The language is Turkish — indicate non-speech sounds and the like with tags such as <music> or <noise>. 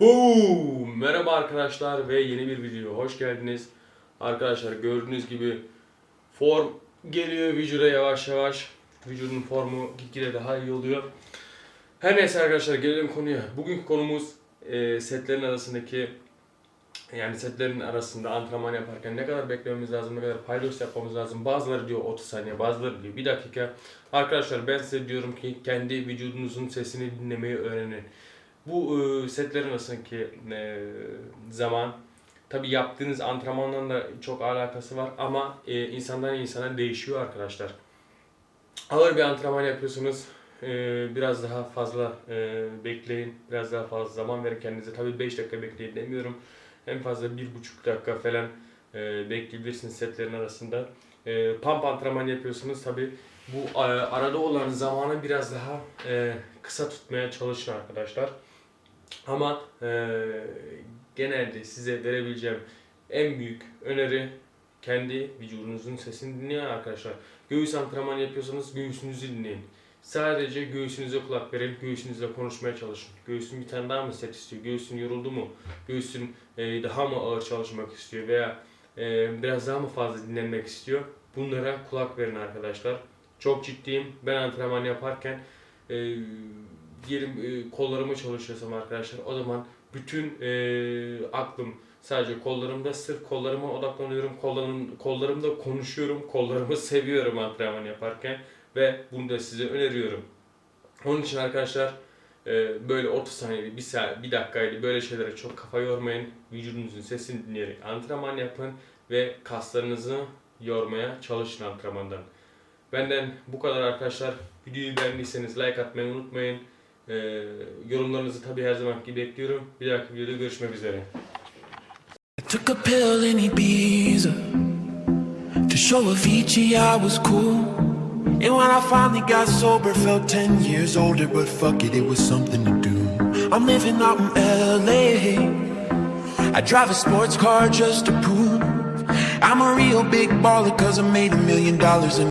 Boom! Merhaba arkadaşlar ve yeni bir videoya hoş geldiniz. Arkadaşlar gördüğünüz gibi form geliyor vücuda yavaş yavaş. Vücudun formu gitgide daha iyi oluyor. Her neyse arkadaşlar gelelim konuya. Bugünkü konumuz e, setlerin arasındaki yani setlerin arasında antrenman yaparken ne kadar beklememiz lazım, ne kadar paydos yapmamız lazım. Bazıları diyor 30 saniye, bazıları diyor 1 dakika. Arkadaşlar ben size diyorum ki kendi vücudunuzun sesini dinlemeyi öğrenin. Bu e, setlerin arasındaki e, zaman tabi yaptığınız antrenmanla da çok alakası var ama e, insandan insana değişiyor arkadaşlar. Ağır bir antrenman yapıyorsunuz. e, biraz daha fazla e, bekleyin. Biraz daha fazla zaman verin kendinize. Tabi 5 dakika bekleyin demiyorum. En fazla 1,5 dakika falan e, bekleyebilirsiniz setlerin arasında. E, pump antrenman yapıyorsunuz. Tabi bu e, arada olan zamanı biraz daha e, kısa tutmaya çalışın arkadaşlar. Ama e, genelde size verebileceğim en büyük öneri kendi vücudunuzun sesini dinleyin arkadaşlar. Göğüs antrenmanı yapıyorsanız göğsünüzü dinleyin. Sadece göğsünüze kulak verin, göğsünüzle konuşmaya çalışın. Göğsün bir tane daha mı set istiyor? Göğsün yoruldu mu? Göğsün e, daha mı ağır çalışmak istiyor? Veya e, biraz daha mı fazla dinlenmek istiyor? Bunlara kulak verin arkadaşlar. Çok ciddiyim. Ben antrenman yaparken e, diyelim e, kollarımı çalışıyorsam arkadaşlar o zaman bütün e, aklım sadece kollarımda sırf kollarıma odaklanıyorum. Kollarım, kollarımda konuşuyorum. Kollarımı <laughs> seviyorum antrenman yaparken ve bunu da size öneriyorum. Onun için arkadaşlar e, böyle 30 saniyeli, 1 saat, 1 dakikayla böyle şeylere çok kafa yormayın. Vücudunuzun sesini dinleyerek antrenman yapın ve kaslarınızı yormaya çalışın antrenmandan. Benden bu kadar arkadaşlar. Videoyu beğendiyseniz like atmayı unutmayın. Ee, yorumlarınızı tabii her zaman gibi bekliyorum. Bir dahaki videoda görüşmek üzere. Took a pill in Ibiza to show Avicii I was cool. And when I finally got sober, felt 10 years older, but fuck it, it was something to do. I'm living out in LA. I drive a sports car just to prove I'm a real big baller, cause I made a million dollars in